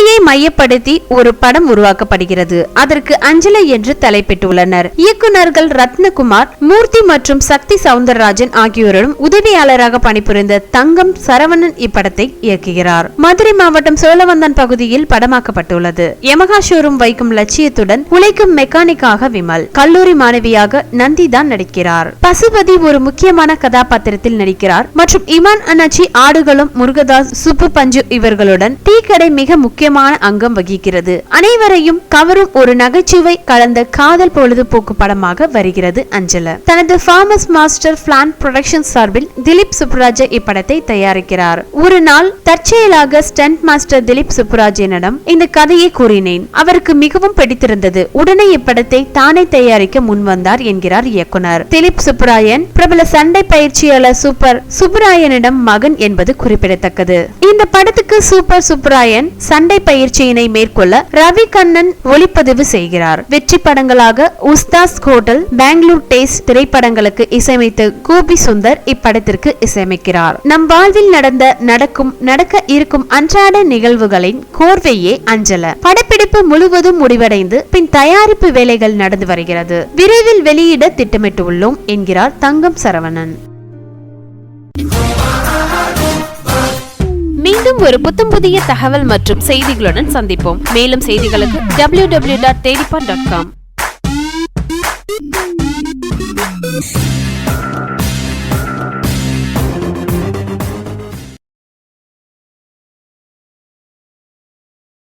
சென்னையை மையப்படுத்தி ஒரு படம் உருவாக்கப்படுகிறது. அதற்கு அஞ்சலை என்று தலைப்பிட்டுள்ளனர். இயக்குநர்கள் ரத்னகுமார் மூர்த்தி மற்றும் சக்தி சவுந்தரராஜன் ஆகியோரும் உதவியாளராக பணிபுரிந்த தங்கம் சரவணன் இப்படத்தை இயக்குகிறார். மதுரை மாவட்டம் சோழவந்தன் பகுதியில் படமாக்கப்பட்டுள்ளது. யமகா ஷோரூம் வைக்கும் லட்சியத்துடன் உழைக்கும் மெக்கானிக்காக விமல். கல்லூரி மாணவியாக நந்தி தான் நடிக்கிறார். பசுபதி ஒரு முக்கியமான கதாபாத்திரத்தில் நடிக்கிறார் மற்றும் இமான் அண்ணாச்சி ஆடுகளும் முருகதாஸ் சுப்பு பஞ்சு இவர்களுடன் டீ கடை மிக முக்கிய முக்கியமான அங்கம் வகிக்கிறது. அனைவரையும் கவரும் ஒரு நகைச்சுவை கலந்த காதல் பொழுதுபோக்கு படமாக வருகிறது அஞ்சல. தனது ஃபார்மஸ் மாஸ்டர் பிளான் புரொடக்ஷன் சார்பில் திலீப் சுப்ராஜ் இப்படத்தை தயாரிக்கிறார். ஒரு நாள் தற்செயலாக ஸ்டண்ட் மாஸ்டர் திலீப் சுப்ராஜனிடம் இந்த கதையை கூறினேன். அவருக்கு மிகவும் பிடித்திருந்தது. உடனே இப்படத்தை தானே தயாரிக்க முன்வந்தார் என்கிறார் இயக்குனர். திலீப் சுப்ராயன் பிரபல சண்டை பயிற்சியாளர் சூப்பர் சுப்ராயனிடம் மகன் என்பது குறிப்பிடத்தக்கது. இந்த படத்துக்கு சூப்பர் சுப்ராயன் சண்டை பயிற்சியினை மேற்கொள்ள ரவி கண்ணன் ஒளிப்பதிவு செய்கிறார். வெற்றி படங்களாக உஸ்தாஸ் ஹோட்டல் பெங்களூர் டேஸ்ட் திரைப்படங்களுக்கு இசையமைத்த கோபி சுந்தர் இப்படத்திற்கு இசையமைக்கிறார். நம் வாழ்வில் நடந்த நடக்கும் நடக்க இருக்கும் அன்றாட நிகழ்வுகளின் கோர்வையே அஞ்சல. படப்பிடிப்பு முழுவதும் முடிவடைந்து பின் தயாரிப்பு வேலைகள் நடந்து வருகிறது. விரைவில் வெளியிட திட்டமிட்டுள்ளோம் என்கிறார் தங்கம் சரவணன். மீண்டும் ஒரு புத்தம் புதிய தகவல் மற்றும் செய்திகளுடன் சந்திப்போம். மேலும் செய்திகளுக்கு W W dot Thedipan dot com